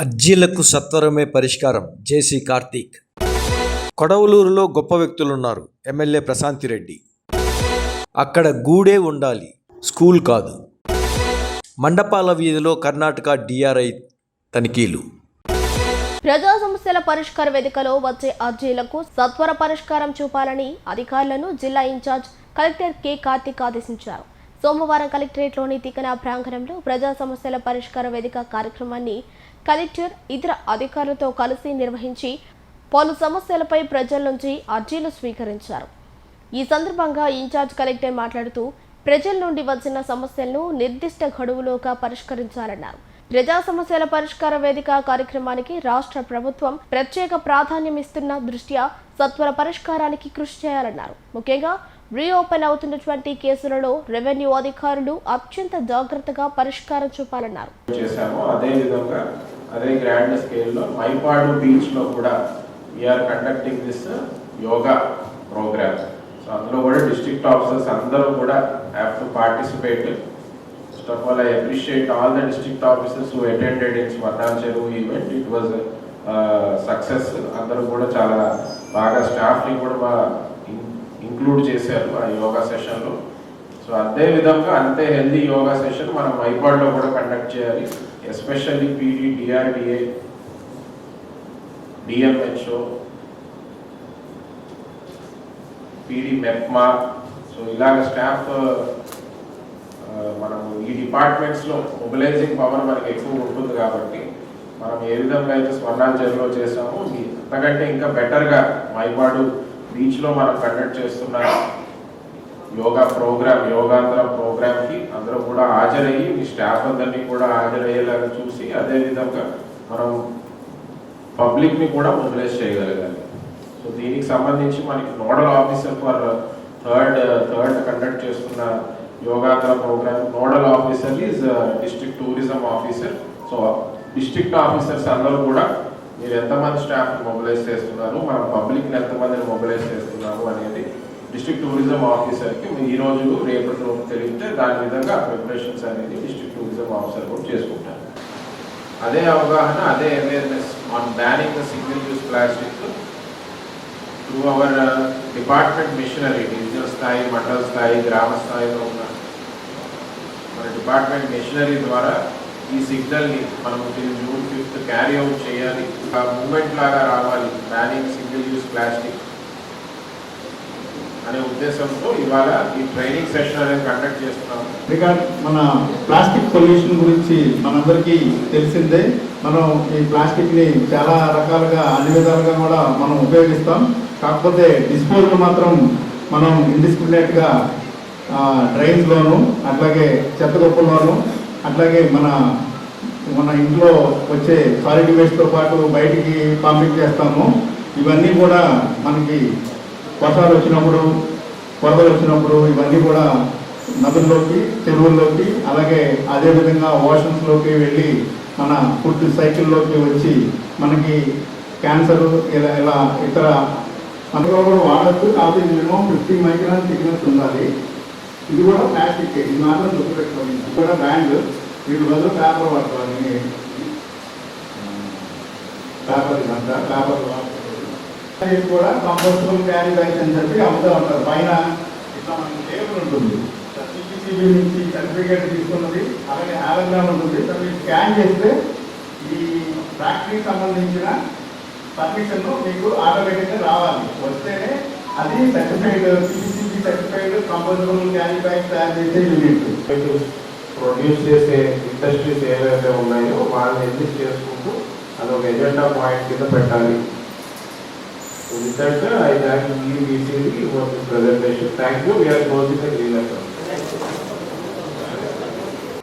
అర్జీలకు సత్వరమే పరిష్కారం. జేసీ కార్తీక్. కొడవలూరులో గొప్ప వ్యక్తులున్నారు ఎమ్మెల్యే ప్రశాంతిరెడ్డి అక్కడ గూడే ఉండాలి. స్కూల్ కాదు. మండపాల వీధిలో కర్ణాటక డిఆర్ఐ తనిఖీలు. ప్రజా సమస్యల పరిష్కార వేదికలో వచ్చే అర్జీలకు సత్వర పరిష్కారం చూపాలని అధికారులను జిల్లా ఇన్ఛార్జ్ కలెక్టర్ కె కార్తిక్ ఆదేశించారు. సోమవారం కలెక్టరేట్లోని తికనా ప్రాంగణంలో ప్రజా సమస్యల పరిష్కార వేదిక కార్యక్రమాన్ని కలెక్టర్ ఇతర అధికారులతో కలిసి నిర్వహించి పలు సమస్యలపై ప్రజల నుంచి అర్జీలు స్వీకరించారు. ఈ సందర్భంగా ఇన్ఛార్జ్ కలెక్టర్ మాట్లాడుతూ ప్రజల నుండి వచ్చిన సమస్యలను నిర్దిష్ట గడువులోగా పరిష్కరించాలన్నారు. ప్రజా సమస్యల పరిష్కార వేదిక కార్యక్రమానికి రాష్ట్ర ప్రభుత్వం ప్రత్యేక ప్రాధాన్యం ఇస్తున్న దృష్ట్యా సత్వర పరిష్కారానికి కృషి చేయాలన్నారు. ముఖ్యంగా రీఓపెన్ అవుతున్నటువంటి కేసులలో రెవెన్యూ అధికారులు అత్యంత జాగ్రత్తగా పరిష్కారం చూపాలన్నారు. అదే విధంగా అదే గ్రాండ్ స్కేల్లో మైపాడు బీచ్లో కూడా we're conducting this yoga programme so అందులో కూడా డిస్ట్రిక్ట్ ఆఫీసర్స్ అందరూ కూడా have to participate first of all I appreciate all the district officers who attended in Swarnala Cheruvu event it was success అందరూ కూడా చాలా బాగా స్టాఫ్ని కూడా బాగా ఇంక్లూడ్ చేశారు ఆ యోగా సెషన్లో సో అదే విధంగా అంతే హెల్దీ యోగా సెషన్ మనం మైపాడ్లో కూడా కండక్ట్ చేయాలి. Especially PD DRDA DMHO PD MEPMA so ఇలాగ స్టాఫ్ uh, మనం ఈ డిపార్ట్మెంట్స్లో మొబిలైజింగ్ పవర్ మనకి ఎక్కువ ఉంటుంది కాబట్టి మనం ఏ విధంగా అయితే స్వర్ణాంచల్లో చేసామో అంతకంటే ఇంకా బెటర్గా మైపాడు బీచ్లో మనం కండక్ట్ చేస్తున్న యోగా ప్రోగ్రామ్ యోగాంధ్ర ప్రోగ్రామ్కి అందరూ కూడా హాజరయ్యి మీ స్టాఫ్ అందరినీ కూడా హాజరయ్యేలాగా చూసి అదే విధంగా మనం పబ్లిక్ని కూడా మొబిలైజ్ చేయగలగాలి. సో దీనికి సంబంధించి మనకి nodal officer for third third conduct చేస్తున్న Yogandhra programme nodal officer is district tourism officer. So district officers అందరూ కూడా మీరు ఎంతమంది స్టాఫ్ మొబిలైజ్ చేస్తున్నారు? మనం పబ్లిక్ని ఎంతమందిని మొబిలైజ్ చేస్తున్నాము అనేది డిస్ట్రిక్ట్ టూరిజం ఆఫీసర్కి ఈ రోజు రేపటి రోజు తెలిపితే దాని విధంగా ప్రిపరేషన్స్ అనేది డిస్ట్రిక్ట్ టూరిజం ఆఫీసర్ కూడా చేసుకుంటారు. అదే అవగాహన అదే awareness on banning the single use plastic through our department machinery divisional స్థాయి మండల స్థాయి గ్రామ స్థాయిలో ఉన్న మన డిపార్ట్మెంట్ మిషనరీ ద్వారా ఈ సిగ్నల్ని మనం జూన్ ఫిఫ్త్ క్యారీ అవుట్ చేయాలి. ఒక మూమెంట్ లాగా రావాలి. బ్యానింగ్ సింగిల్ యూస్ ప్లాస్టిక్ అనే ఉద్దేశంతో ఇవాళ ఈ ట్రైనింగ్ సెషన్ అనేది కండక్ట్ చేస్తున్నాం రిగార్డ్ మన ప్లాస్టిక్ పొల్యూషన్ గురించి మనందరికీ తెలిసిందే. మనం ఈ ప్లాస్టిక్ని చాలా రకాలుగా అన్ని విధాలుగా కూడా మనం ఉపయోగిస్తాం. కాకపోతే డిస్పోజల్ మాత్రం మనం ఇండిస్క్రిమినేట్గా డ్రైన్స్లోను అట్లాగే చెత్త కుప్పల్లోను అట్లాగే మన మన ఇంట్లో వచ్చే సాలిడ్ వేస్ట్తో పాటు బయటికి పంపించేస్తాము ఇవన్నీ కూడా మనకి వర్షాలు వచ్చినప్పుడు వరదలు వచ్చినప్పుడు ఇవన్నీ కూడా నదుల్లోకి చెరువుల్లోకి అలాగే అదేవిధంగా ఓషన్స్లోకి వెళ్ళి మన ఫుడ్ సైకిల్లోకి వచ్చి మనకి క్యాన్సర్ ఇలా ఇలా ఇతర అందులో కూడా వాడచ్చు. కాబట్టి మినిమం ఫిఫ్టీ మైక్రాన్ థిక్నెస్ ఉండాలి. ఇది కూడా ప్లాస్టిక్ ఇది మాత్రం గుర్తుపెట్టుకోండి ఇది కూడా బ్యాండ్ వీటి బదులు పేపర్ వాడుకోవాలి పేపర్ ఇదంతా. పేపర్ ఇది కూడా కంపోస్టబుల్ క్యారీ బ్యాగ్స్ అని చెప్పి అమ్ముతూ ఉంటారు. పైన ఇట్లా మనకి టేబుల్ ఉంటుంది. సిపిసిబి నుంచి సర్టిఫికేట్ తీసుకున్నది. అలాగే ఆలోగ్రామ్ ఉంటుంది. సార్ మీరు స్కాన్ చేస్తే ఈ ఫ్యాక్టరీకి సంబంధించిన పర్మిషన్ మీకు ఆటోమేటిక్గా రావాలి. వస్తేనే అది certified CPCB certified compostable carry తయారు చేసే యూనిట్. ప్రొడ్యూస్ చేసే ఇండస్ట్రీస్ ఏవైతే ఉన్నాయో వాళ్ళని ఎడ్జస్ట్ చేసుకుంటూ అది ఒక ఎజెండా పాయింట్ కింద పెట్టాలి. With I thank you BCD for this presentation thank you we're closing the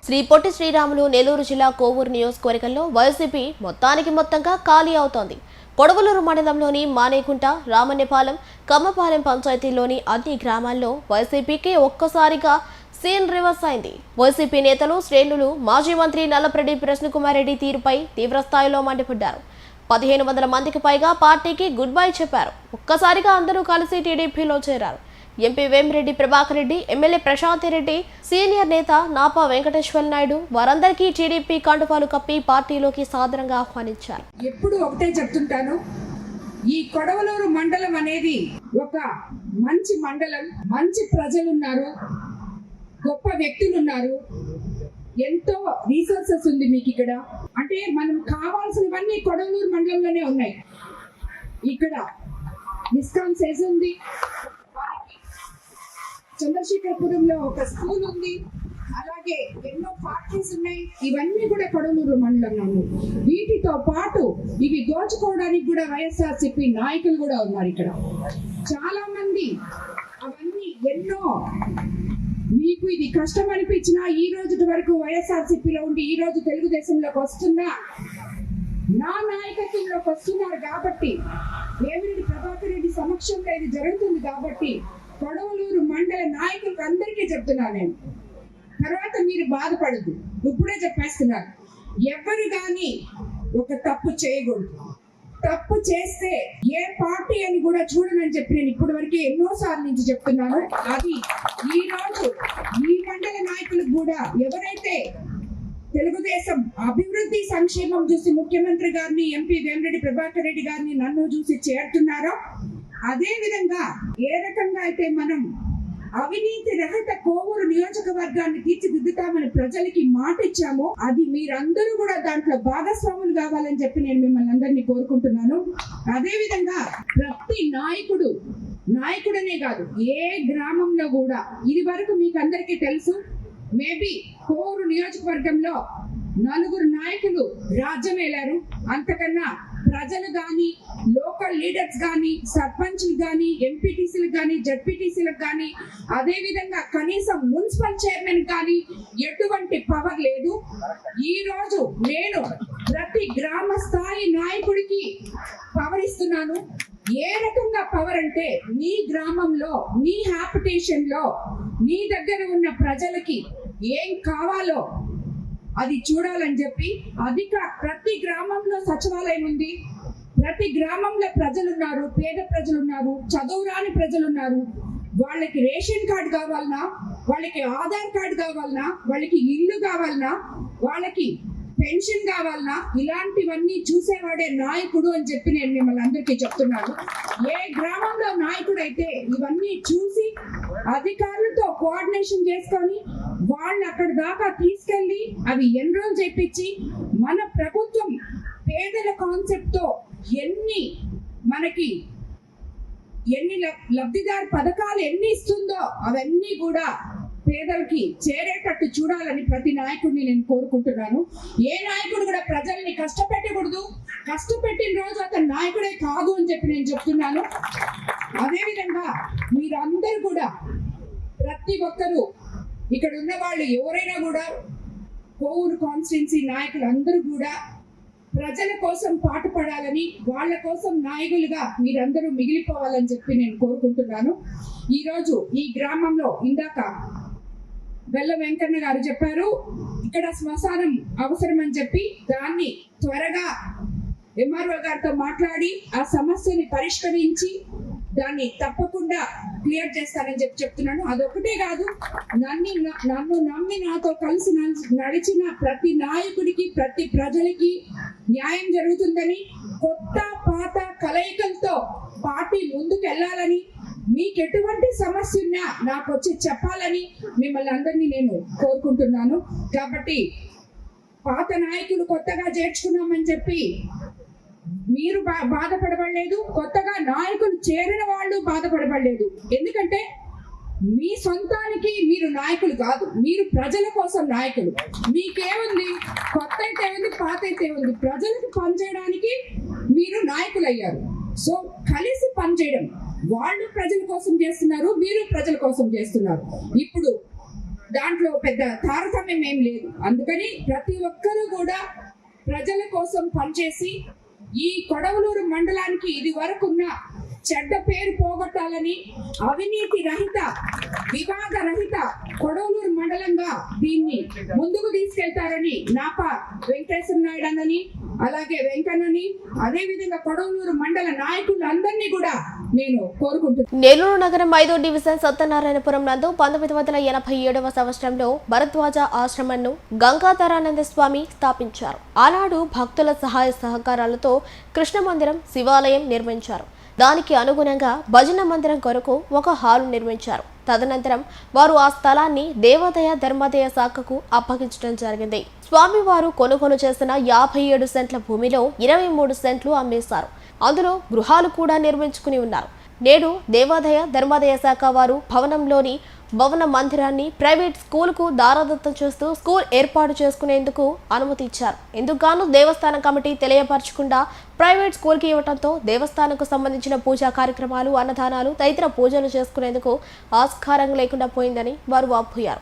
Shri Potti Sriramulu Nellore జిల్లా కోవూరు నియోజకవర్గంలో వైసీపీ మొత్తానికి మొత్తంగా ఖాళీ అవుతోంది. కొడవలూరు మండలంలోని మానేకుంట రామన్నపాలెం కమ్మపాలెం పంచాయతీలోని అన్ని గ్రామాల్లో వైసీపీకి ఒక్కసారిగా సీన్ రివర్స్ అయింది. వైసీపీ నేతలు శ్రేణులు మాజీ మంత్రి నల్లప్రెడ్డి ప్రశ్నకుమార్ రెడ్డి తీరుపై తీవ్రస్థాయిలో మండిపడ్డారు. పదిహేను వందల మందికి పైగా పార్టీకి గుడ్ బై చెప్పారు. ఒక్కసారిగా అందరూ కలిసి టీడీపీలో చేరారు. MP Vemireddy Prabhakar Reddy MLA Prashanti Reddy senior నేత నాపా వెంకటేశ్వర నాయుడు వారందరికీ టీడీపీ కండుపాలు కప్పి పార్టీలోకి సాదరంగా ఆహ్వానించారు. ఎప్పుడు ఒకటే చెప్తుంటాను ఈ కొడవలూరు మండలం అనేది ఒక మంచి మండలం మంచి ప్రజలు ఉన్నారు గొప్ప వ్యక్తులు ఉన్నారు ఎంతో రీసోర్సెస్ ఉంది మీకు ఇక్కడ. అంటే మనం కావాల్సినవన్నీ కొడవలూరు మండలంలోనే ఉన్నాయి. ఇక్కడ ఇస్కాన్ సెజ్ ఉంది చంద్రశేఖరపురంలో ఒక స్కూల్ ఉంది. అలాగే ఎన్నో ఫ్యాక్టరీస్ ఉన్నాయి. ఇవన్నీ కూడా కొడలూరు మండలంలో వీటితో పాటు ఇవి దోచుకోవడానికి కూడా వైఎస్ఆర్సీపీ నాయకులు కూడా ఉన్నారు ఇక్కడ. చాలా మంది అవన్నీ ఎన్నో మీకు ఇది కష్టం అనిపించినా ఈ రోజు వరకు వైఎస్ఆర్సీపీలో ఉండి ఈ రోజు తెలుగుదేశంలోకి వస్తున్నా నా నాయకత్వంలోకి వస్తున్నారు కాబట్టి వేమిరెడ్డి ప్రభాకర్ రెడ్డి సమక్షంలో ఇది జరుగుతుంది కాబట్టి పడవలూరు మండల నాయకులకు అందరికీ చెప్తున్నాను నేను. తర్వాత మీరు బాధపడదు ఇప్పుడే చెప్పేస్తున్నారు. ఎవరు కానీ ఒక తప్పు చేయకూడదు. తప్పు చేస్తే ఏ పార్టీ అని కూడా చూడనని చెప్పి నేను ఇప్పటి వరకు ఎన్నో సార్లు నుంచి చెప్తున్నాను. అది ఈ రోజు ఈ మండల నాయకులకు కూడా ఎవరైతే తెలుగుదేశం అభివృద్ధి సంక్షేమం చూసి ముఖ్యమంత్రి గారిని ఎంపీ వేమిరెడ్డి ప్రభాకర్ రెడ్డి గారిని నన్ను చూసి చేరుతున్నారో అదే విధంగా ఏ రకంగా అయితే మనం అవినీతి రహిత కోవూరు నియోజకవర్గాన్ని తీర్చిదిద్దుతామని ప్రజలకి మాట ఇచ్చామో అది మీరందరూ కూడా దాంట్లో భాగస్వాములు కావాలని చెప్పి నేను మిమ్మల్ని అందరినీ కోరుకుంటున్నాను. అదే విధంగా ప్రతి నాయకుడు నాయకుడనే కాదు ఏ గ్రామంలో కూడా ఇది వరకు మీకు అందరికీ తెలుసు మేబీ కోవూరు నియోజకవర్గంలో నలుగురు నాయకులు రాజ్యం అంతకన్నా ప్రజలు కానీ లోకల్ లీడర్స్ కానీ సర్పంచ్లు కానీ ఎంపీటీసీలకు కానీ జడ్పీటీసీలకు కానీ అదేవిధంగా కనీసం మున్సిపల్ చైర్మన్ కానీ ఎటువంటి పవర్ లేదు. ఈ రోజు నేను ప్రతి గ్రామ స్థాయి నాయకుడికి పవర్ ఇస్తున్నాను. ఏ రకంగా పవర్ అంటే నీ గ్రామంలో నీ హ్యాపిటేషన్లో నీ దగ్గర ఉన్న ప్రజలకి ఏం కావాలో అది చూడాలని చెప్పి అధిక ప్రతి గ్రామంలో సచివాలయం ఉంది. ప్రతి గ్రామంలో ప్రజలు ఉన్నారు పేద ప్రజలు ఉన్నారు చదువు రాని ప్రజలు ఉన్నారు వాళ్ళకి రేషన్ కార్డు కావాలన్నా వాళ్ళకి ఆధార్ కార్డు కావాలన్నా వాళ్ళకి ఇల్లు కావాలన్నా వాళ్ళకి పెన్షన్ కావాలన్నా ఇలాంటివన్నీ చూసేవాడే నాయకుడు అని చెప్పి నేను మిమ్మల్ని అందరికీ చెప్తున్నాను. ఏ గ్రామంలో నాయకుడు అయితే ఇవన్నీ చూసి అధికారులతో కోఆర్డినేషన్ చేసుకొని వాళ్ళు అక్కడ దాకా తీసుకెళ్ళి అవి ఎన్రోల్ చేపించి మన ప్రభుత్వం పేదల కాన్సెప్ట్తో ఎన్ని మనకి ఎన్ని లబ్- లబ్ధిదారు పథకాలు ఎన్ని ఇస్తుందో అవన్నీ కూడా పేదలకి చేరేటట్టు చూడాలని ప్రతి నాయకుడిని నేను కోరుకుంటున్నాను. ఏ నాయకుడు కూడా ప్రజల్ని కష్టపెట్టకూడదు. కష్టపెట్టిన రోజు అతను నాయకుడే కాదు అని చెప్పి నేను చెప్తున్నాను. అదేవిధంగా మీరందరూ కూడా ప్రతి ఒక్కరూ ఇక్కడ ఉన్న వాళ్ళు ఎవరైనా కూడా కోవూరు కాన్స్టిట్యున్సీ నాయకులు అందరూ కూడా ప్రజల కోసం పాటుపడాలని వాళ్ళ కోసం నాయకులుగా మీరందరూ మిగిలిపోవాలని చెప్పి నేను కోరుకుంటున్నాను. ఈరోజు ఈ గ్రామంలో ఇందాక బెల్ల వెంకన్న గారు చెప్పారు ఇక్కడ శ్మశానం అవసరం అని చెప్పి దాన్ని త్వరగా ఎంఆర్ఓ గారితో మాట్లాడి ఆ సమస్యని పరిష్కరించి దాన్ని తప్పకుండా క్లియర్ చేస్తానని చెప్పి చెప్తున్నాను. అదొకటే కాదు నన్ను నన్ను నమ్మి నాతో కలిసి నడిచి- నడిచిన ప్రతి నాయకుడికి ప్రతి ప్రజలకి న్యాయం జరుగుతుందని కొత్త పాత కలయికలతో పార్టీ ముందుకు వెళ్ళాలని మీకు ఎటువంటి సమస్య ఉన్నా నాకు వచ్చి చెప్పాలని మిమ్మల్ని అందరినీ నేను కోరుకుంటున్నాను. కాబట్టి పాత నాయకులు కొత్తగా చేర్చుకున్నామని చెప్పి మీరు బా బాధపడబడలేదు. కొత్తగా నాయకులు చేరిన వాళ్ళు బాధపడబడలేదు. ఎందుకంటే మీ సొంతానికి మీరు నాయకులు కాదు. మీరు ప్రజల కోసం నాయకులు. మీకేముంది? కొత్త అయితే ఉంది పాత అయితే ఉంది ప్రజలకు పనిచేయడానికి మీరు నాయకులు అయ్యారు సో కలిసి పనిచేయడం. వాళ్ళు ప్రజల కోసం చేస్తున్నారు మీరు ప్రజల కోసం చేస్తున్నారు. ఇప్పుడు దాంట్లో పెద్ద తారతమ్యం ఏం లేదు. అందుకని ప్రతి ఒక్కరూ కూడా ప్రజల కోసం పనిచేసి ఈ కొడవలూరు మండలానికి ఇది వరకున్న చెడ్డ పేరు పోగొట్టాలని అవినీతి రహిత వివాద రహిత కొడవలూరు మండలంగా దీన్ని ముందుకు తీసుకెళ్తారని నాపా వెంకటేశ్వర నాయుడు అన్నని అలాగే వెంకన్నని అదేవిధంగా కొడవలూరు మండల నాయకులందరినీ కూడా నేను కోరుకుంటున్నాను నెల్లూరు నగరం ఐదో డివిజన్ సత్యనారాయణపురం నందు పంతొమ్మిది వందల ఎనభై ఏడవ సంవత్సరంలో భరద్వాజ ఆశ్రమంను గంగాధరానంద స్వామి స్థాపించారు. ఆనాడు భక్తుల సహాయ సహకారాలతో కృష్ణ మందిరం శివాలయం నిర్మించారు. దానికి అనుగుణంగా భజన మందిరం కొరకు ఒక హాలు నిర్మించారు. తదనంతరం వారు ఆ స్థలాన్ని దేవాదయ ధర్మాదయ శాఖకు అప్పగించడం జరిగింది. స్వామివారు కొనుగోలు చేసిన యాభై ఏడు సెంట్ల భూమిలో ఇరవై మూడు సెంట్లు అమ్మేశారు. అందులో గృహాలు కూడా నిర్మించుకుని ఉన్నారు. నేడు దేవాదాయ ధర్మాదాయ శాఖ వారు భవనంలోని భవన మందిరాన్ని ప్రైవేట్ స్కూల్కు దారాదత్తం చేస్తూ స్కూల్ ఏర్పాటు చేసుకునేందుకు అనుమతి ఇచ్చారు. ఇందుకుగాను దేవస్థానం కమిటీ తెలియపరచకుండా ప్రైవేట్ స్కూల్కి ఇవ్వడంతో దేవస్థానంకు సంబంధించిన పూజా కార్యక్రమాలు అన్నదానాలు తదితర పూజలు చేసుకునేందుకు ఆస్కారం లేకుండా పోయిందని వారు వాపోయారు.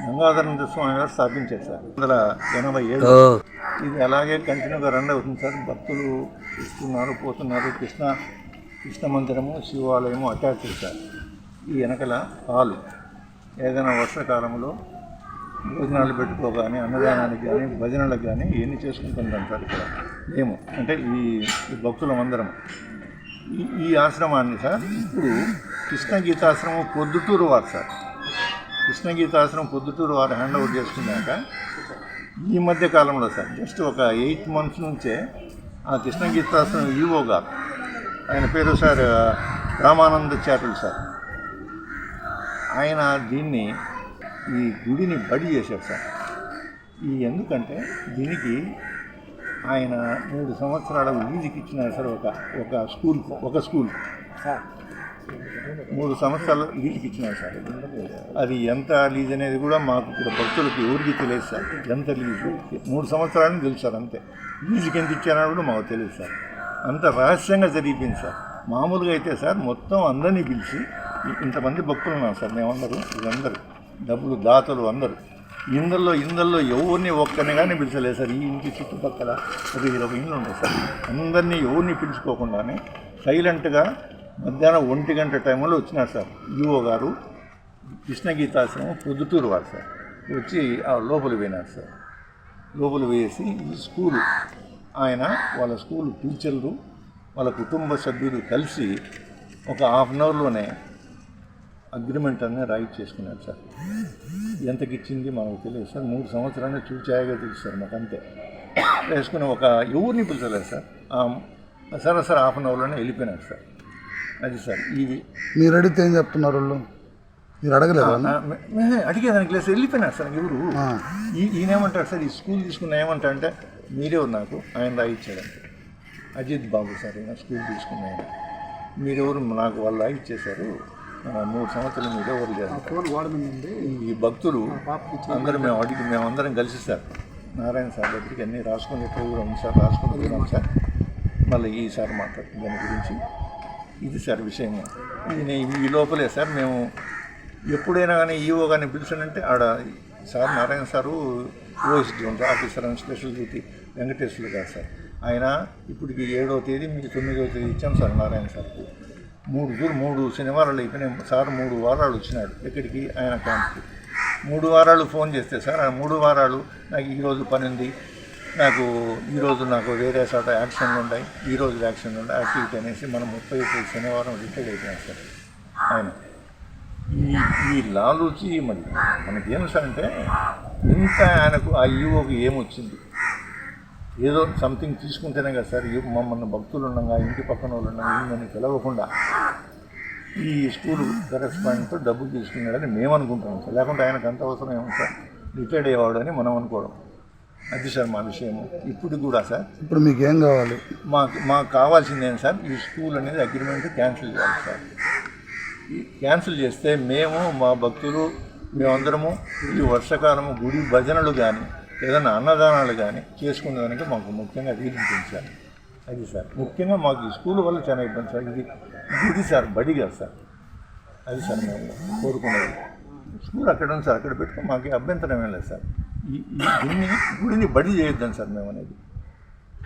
సార్ ఈ ఆశ్రమము గంగాధర స్వామి గారు స్థాపించారు సార్. వందల ఎనభై ఏడు. ఇది అలాగే కంటిన్యూగా రన్ అవుతుంది సార్. భక్తులు ఇస్తున్నారు పోతున్నారు. కృష్ణ కృష్ణ మందిరము శివాలయము అటాచ్ సార్ ఈ వెనకల హాలు. ఏదైనా వర్షాకాలంలో భోజనాలు పెట్టుకోగానే అన్నదానానికి కానీ భజనలకు కానీ ఇవన్నీ చేసుకుంటుంటాం సార్ ఇక్కడ? మేము. అంటే ఈ ఈ భక్తులమందరం ఈ ఈ ఆశ్రమాన్ని సార్ ఇప్పుడు కృష్ణ గీతాశ్రమం పొద్దుటూరు వారు సార్. కృష్ణగీతాశ్రమం పొద్దుటూరు వారు హ్యాండ్ ఓవర్ చేసుకున్నాక ఈ మధ్య కాలంలో సార్ జస్ట్ ఒక ఎయిట్ మంత్స్ నుంచే ఆ కృష్ణగీతాశ్రమం ఈవో గారు ఆయన పేరు సార్ రామానంద చాటులు సార్. ఆయన దీన్ని ఈ గుడిని బడి చేశారు సార్. ఈ ఎందుకంటే దీనికి ఆయన మూడు సంవత్సరాల లీజుకి ఇచ్చినారు సార్ ఒక ఒక స్కూల్ ఒక స్కూల్. సార్ మూడు సంవత్సరాలు లీజుకి ఇచ్చినారు సార్. అది ఎంత లీజ్ అనేది కూడా మాకు ఇక్కడ భక్తులకి ఎవరికి తెలియదు సార్. ఎంత లీజు? మూడు సంవత్సరాలని తెలుసు సార్ అంతే. లీజుకి ఎంత ఇచ్చారని కూడా మాకు తెలియదు సార్. అంత రహస్యంగా జరిగిపోయింది సార్. మామూలుగా అయితే సార్ మొత్తం అందరినీ పిలిచి ఇంతమంది భక్తులు ఉన్నాం సార్. మేమందరూ వీళ్ళందరూ. డబ్బులు దాతలు అందరూ. ఇందల్లో ఇందల్లో ఎవరిని ఒక్కరిని కానీ పిలిచలేదు సార్. ఈ ఇంటి చుట్టుపక్కల ఒక ఇరవై ఇండ్లు ఉంటాయి సార్. అందరినీ ఎవరిని పిలుచుకోకుండానే సైలెంట్గా మధ్యాహ్నం ఒంటి గంట టైంలో వచ్చినారు సార్. యుఓ గారు కృష్ణగీతాశ్రమం పొద్దుటూరు వారు సార్. వచ్చి ఆ లోపల పోయినారు సార్. లోపల వేసి ఈ స్కూలు ఆయన వాళ్ళ స్కూల్ టీచర్లు వాళ్ళ కుటుంబ సభ్యులు కలిసి ఒక హాఫ్ అన్ అవర్లోనే అగ్రిమెంట్ అనేది రైట్ చేసుకున్నారు సార్. ఎంతకి ఇచ్చింది మనకు తెలియదు సార్. మూడు సంవత్సరాలు చూచాయగా తెలుసు సార్ మాకు అంతే. వేసుకుని ఒక ఎవరిని పిలిచలేదు సార్. సరే సార్ హాఫ్ అన్ అవర్లోనే వెళ్ళిపోయినారు సార్. అది సార్ ఇది. మీరు అడిగితే ఏం చెప్తున్నారు వాళ్ళు? మీరు అడగలేదా? మే- అడిగేదానికి లేదు సార్ వెళ్ళిపోయినారు సార్ ఎవరు? ఈ- ఈయన ఏమంటాడు సార్ ఈ స్కూల్ తీసుకున్న ఏమంటా అంటే మీరే ఉన్నారు ఆయన రాయిచ్చాడంటే. అజిత్ బాబు సార్ ఈయన స్కూల్ తీసుకున్న ఆయన. మీరెవరు నాకు వాళ్ళు రాయిచ్చేశారు. మూడు సంవత్సరాలు మీరే ఎవరు చేస్తారు ఈ భక్తులు అందరూ మేము అడిగి మేమందరం కలిసి సార్ నారాయణ సార్ దగ్గరికి అన్నీ రాసుకుని ప్రోగ్రామ్ సార్ రాసుకుని సార్. మళ్ళీ ఈసారి మాట్లాడుతుంది దాని గురించి. ఇది సార్ విషయము. ఇది ఈ లోపలే సార్ మేము ఎప్పుడైనా కానీ ఈఓ కానీ పిలిచానంటే ఆడ సార్ నారాయణ సారు ఓఎస్డి ఉంటారు officer and special duty Venkateswarlu గారు సార్. ఆయన ఇప్పటికి ఏడవ తేదీ మీకు తొమ్మిదవ తేదీ ఇచ్చాం సార్ నారాయణ సార్కు. మూడు మూడు శనివారాలు అయిపోయినాయి సార్ మూడు వారాలు వచ్చినాడు ఎక్కడికి? ఆయన క్యాంప్కి. మూడు వారాలు ఫోన్ చేస్తే సార్ ఆ మూడు వారాలు నాకు ఈరోజు పని ఉంది నాకు ఈరోజు నాకు వేరే చోట యాక్షన్లు ఉన్నాయి. ఈరోజు యాక్షన్లు ఉన్నాయి. యాక్టివిటీ అనేసి మనం ముప్పై ఒకటి శనివారం రిటైర్ అయిపోయాం సార్. ఆయన. ఈ ఈ లాలూచి మరి మనకేం సార్ అంటే ఇంత ఆయనకు ఆ ఈవోకి ఏమొచ్చింది? ఏదో సంథింగ్ తీసుకుంటేనే కదా సార్ మమ్మల్ని భక్తులు ఉండగా ఇంటి పక్కన వాళ్ళు ఉండగా ఈయనని పిలవకుండా ఈ స్కూల్ కరెస్పాండెంట్తో డబ్బులు తీసుకున్నాడని మేము అనుకుంటున్నాం సార్. లేకుంటే ఆయనకు అంత అవసరం ఏమో సార్? రిటైర్డ్ అయ్యేవాడు అని మనం అనుకోవడం. అది సార్ మా విషయము. ఇప్పుడు కూడా సార్. ఇప్పుడు మీకు ఏం కావాలి? మాకు మాకు కావాల్సింది ఏంటి సార్? ఈ స్కూల్ అనేది అగ్రిమెంట్ క్యాన్సిల్ చేయాలి సార్. ఈ క్యాన్సిల్ చేస్తే మేము మా భక్తులు మేమందరము ఈ వర్షాకాలము గుడి భజనలు కానీ ఏదైనా అన్నదానాలు కానీ చేసుకునేదానికి మాకు ముఖ్యంగా వీలుంటుంది సార్. అది సార్. ముఖ్యంగా మాకు ఈ స్కూల్ వల్ల చాలా ఇబ్బంది సార్. ఇది గుడి సార్ బడి కాదు సార్. అది సార్ మేము కోరుకునేది. స్కూల్ అక్కడ ఉంది సార్. అక్కడ పెట్టుకో మాకు అభ్యంతరం ఏం లేదు సార్. ఈ ఈ గుడిని గుడిని బడి చేయొద్దాం సార్ మేము అనేది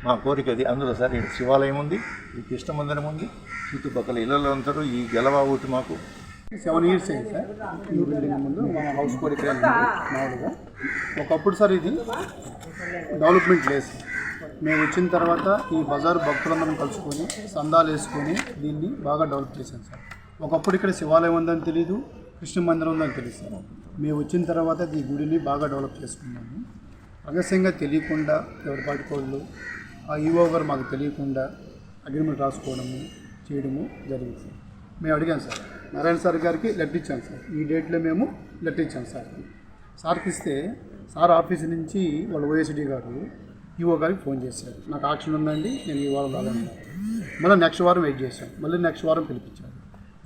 మా కోరిక అది. అందులో సార్ ఇక్కడ శివాలయం ఉంది ఈ కృష్ణ మందిరం ఉంది చుట్టుపక్కల ఇళ్ళలో ఉంటారు. ఈ గెలవ ఒకటి మాకు సెవెన్ ఇయర్స్ అయింది సార్. ఈ బిల్డింగ్ ముందు మా హౌస్ కోరిక మామూలుగా. ఒకప్పుడు సార్ ఇది డెవలప్మెంట్ లేదు. సార్. మేము వచ్చిన తర్వాత ఈ బజార్ భక్తులందరం కలుసుకొని సందాలు వేసుకొని దీన్ని బాగా డెవలప్ చేశాం సార్. ఒకప్పుడు ఇక్కడ శివాలయం ఉందని తెలీదు కృష్ణ మందిరం ఉందని తెలుసు సార్. మేము వచ్చిన తర్వాత ఈ గుడిని బాగా డెవలప్ చేసుకున్నాము. రహస్యంగా తెలియకుండా ఎవరిపాటి కోళ్ళు ఆ ఈవో గారు మాకు తెలియకుండా అగ్రిమెంట్ రాసుకోవడము చేయడము జరిగింది సార్. మేము అడిగాం సార్ నారాయణ సార్ గారికి లెటర్ ఇచ్చాం సార్. ఈ డేట్లో మేము లెటర్ ఇచ్చాం సార్. సార్కి ఇస్తే సార్ ఆఫీస్ నుంచి వాళ్ళ ఓఎస్డి గారు ఈఓ గారికి ఫోన్ చేశారు. నాకు ఆక్షన్ ఉందండి నేను ఈ వారం రాలేను. మళ్ళీ నెక్స్ట్ వారం వెయిట్ చేశాం. మళ్ళీ నెక్స్ట్ వారం పిలిపించాను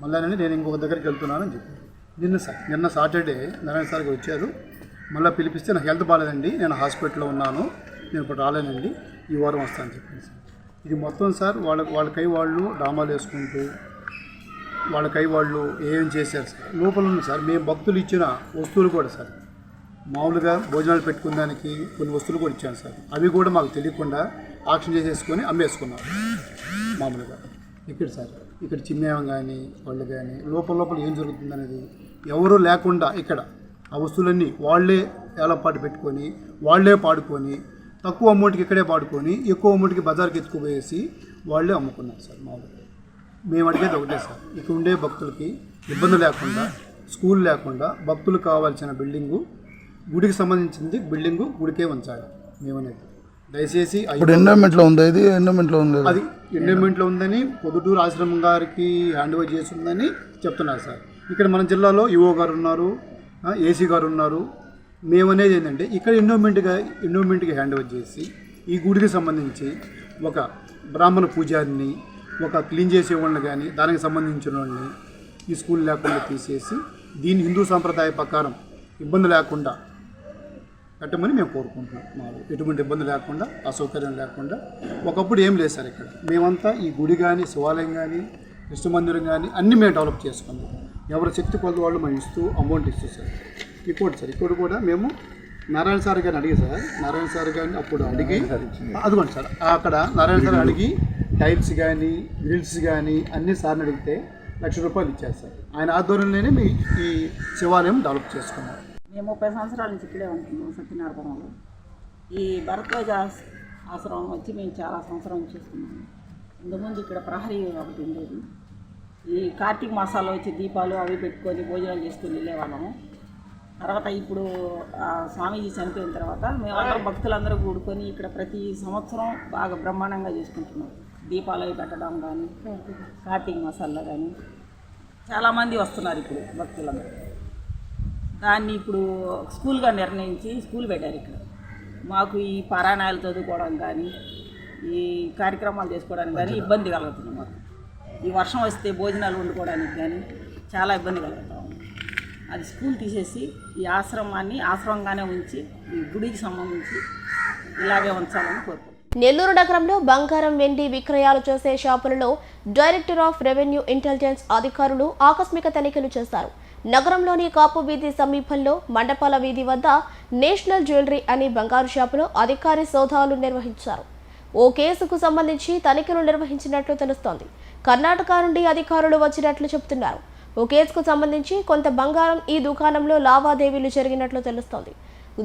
మళ్ళీ నేను ఇంకొక దగ్గరికి వెళ్తున్నానని చెప్పారు. నిన్న సార్ నిన్న సాటర్డే నారాయణ సార్ గారు వచ్చారు. మళ్ళీ పిలిపిస్తే నాకు హెల్త్ బాగాలేదండి నేను హాస్పిటల్లో ఉన్నాను. నేను ఇప్పుడు రాలేనండి. ఈ వారం వస్తాను చెప్పండి సార్. ఇది మొత్తం సార్ వాళ్ళ వాళ్ళకై వాళ్ళు డామాలు వేసుకుంటూ వాళ్ళకై వాళ్ళు ఏం చేశారు సార్? లోపల ఉంది సార్. మేము భక్తులు ఇచ్చిన వస్తువులు కూడా సార్. మామూలుగా భోజనాలు పెట్టుకునేదానికి కొన్ని వస్తువులు కూడా ఇచ్చాను సార్. అవి కూడా మాకు తెలియకుండా ఆక్షన్ చేసేసుకొని అమ్మేసుకున్నారు మామూలుగా. ఇక్కడ సార్ ఇక్కడ చిన్నేవం కానీ వాళ్ళు కానీ లోపల లోపల ఏం జరుగుతుంది అనేది ఎవరు లేకుండా ఇక్కడ ఆ వస్తువులన్నీ వాళ్ళే ఏలపాటు పెట్టుకొని వాళ్ళే పాడుకొని తక్కువ అమౌంట్కి ఇక్కడే పాడుకొని ఎక్కువ అమౌంట్కి బజార్కి ఎత్తుకుపోయేసి వాళ్ళే అమ్ముకున్నారు సార్ మామూలుగా మేము అడిగేది ఒకటే సార్ ఇక్కడ ఉండే భక్తులకి ఇబ్బంది లేకుండా స్కూల్ లేకుండా భక్తులు కావాల్సిన బిల్డింగు గుడికి సంబంధించింది బిల్డింగు గుడికే ఉంచాలి మేమనేది దయచేసి ఇప్పుడు ఎండోమెంట్లో ఉంది ఇది? ఎండోమెంట్లో ఉంది అది ఎండోమెంట్లో ఉందని పొద్దుటూరు ఆశ్రమం గారికి హ్యాండ్ ఓవర్ చేసి ఉందని చెప్తున్నారు సార్. ఇక్కడ మన జిల్లాలో ఈఓ గారు ఉన్నారు ఏసీ గారు ఉన్నారు. మేమనేది ఏంటంటే ఇక్కడ ఎండోమెంట్గా ఎండోమెంట్కి హ్యాండ్ ఓవర్ చేసి ఈ గుడికి సంబంధించి ఒక బ్రాహ్మణ పూజారిని ఒక క్లీన్ చేసేవాళ్ళని కానీ దానికి సంబంధించిన వాళ్ళని ఈ స్కూల్ లేకుండా తీసేసి దీని హిందూ సాంప్రదాయ ప్రకారం ఇబ్బంది లేకుండా కట్టమని మేము కోరుకుంటున్నాం. మాకు ఎటువంటి ఇబ్బంది లేకుండా అసౌకర్యం లేకుండా. ఒకప్పుడు ఏం లేదు సార్ ఇక్కడ. మేమంతా ఈ గుడి కానీ శివాలయం కానీ కృష్ణ మందిరం కానీ అన్నీ మేము డెవలప్ చేసుకున్నాం. ఎవరి శక్తి కొద్ది వాళ్ళు మేము ఇస్తూ అమౌంట్ ఇస్తూ సార్. ఇంకోటి సార్ ఇక్కడ కూడా మేము నారాయణ సార్ గారిని అడిగి సార్. నారాయణ సార్ గారిని అప్పుడు అడిగి అదిగోండి సార్ అక్కడ నారాయణ సార్ అడిగి టైల్స్ కానీ గ్రిల్స్ కానీ అన్ని సార్ని అడిగితే లక్ష రూపాయలు ఇచ్చారు సార్. ఆయన ఆధ్వర్యంలోనే మీ ఈ శివాలయం డెవలప్ చేసుకున్నాం. మేము ముప్పై సంవత్సరాల నుంచి ఇక్కడే ఉంటున్నాం సత్యనారాయణలో ఈ భరద్వాజ ఆశ్రమం వచ్చి మేము చాలా సంవత్సరం చూస్తున్నాము ఇంతకుముందు ఇక్కడ ప్రహరీ ఒకటి ఉండేది. ఈ కార్తీక మాసాల్లో వచ్చి దీపాలు అవి పెట్టుకొని భోజనాలు చేసుకొని వెళ్ళేవాళ్ళము తర్వాత ఇప్పుడు స్వామీజీ చనిపోయిన తర్వాత మేమందరం భక్తులందరూ కూడుకొని ఇక్కడ ప్రతి సంవత్సరం బాగా బ్రహ్మాండంగా చేసుకుంటున్నాం. దీపాలు అవి పెట్టడం కానీ కార్తీక మాసాల్లో కానీ చాలామంది వస్తున్నారు ఇప్పుడు భక్తులందరూ. దాన్ని ఇప్పుడు స్కూల్గా నిర్ణయించి స్కూల్ పెట్టారు ఇక్కడ. మాకు ఈ పారాయణాలు చదువుకోవడం కానీ ఈ కార్యక్రమాలు చేసుకోవడానికి కానీ ఇబ్బంది కలుగుతుంది మాకు. ఈ వర్షం వస్తే భోజనాలు వండుకోవడానికి కానీ చాలా ఇబ్బంది కలుగుతా ఉంది. అది స్కూల్ తీసేసి ఈ ఆశ్రమాన్ని ఆశ్రమంగానే ఉంచి ఈ గుడికి సంబంధించి ఇలాగే ఉంచాలని కోరుకుంటున్నాను. నెల్లూరు నగరంలో బంగారం వెండి విక్రయాలు చేసే షాపులలో డైరెక్టర్ ఆఫ్ రెవెన్యూ ఇంటెలిజెన్స్ అధికారులు ఆకస్మిక తనిఖీలు చేశారు. నగరంలోని కాపు వీధి సమీపంలో మండపాల వీధి వద్ద నేషనల్ జ్యువెలరీ అనే బంగారు షాపులో అధికారి సోదాలు నిర్వహించారు. ఓ కేసుకు సంబంధించి తనిఖీలు నిర్వహించినట్లు తెలుస్తోంది. కర్ణాటక నుండి అధికారులు వచ్చినట్లు చెబుతున్నారు. ఓ కేసుకు సంబంధించి కొంత బంగారం ఈ దుకాణంలో లావాదేవీలు జరిగినట్లు తెలుస్తోంది.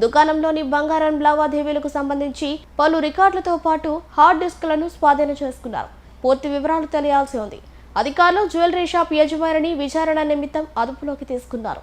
దుకాణంలోని బంగారం లావాదేవీలకు సంబంధించి పలు రికార్డులతో పాటు హార్డ్ డిస్క్లను స్వాధీనం చేసుకున్నారు. పూర్తి వివరాలు తెలియాల్సి ఉంది. అధికారులు జ్యువెలరీ షాప్ యజమానిని విచారణ నిమిత్తం అదుపులోకి తీసుకున్నారు.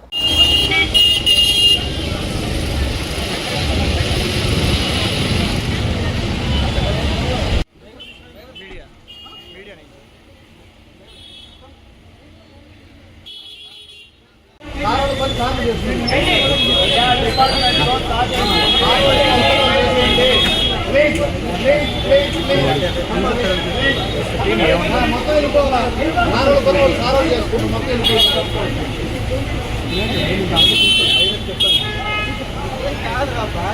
మొత్తం వెళ్ళిపోవాలి సారోలు కొనవాలి సారోలు చేసుకుంటూ మొత్తం వెళ్ళిపోవాలి కాదు బాబా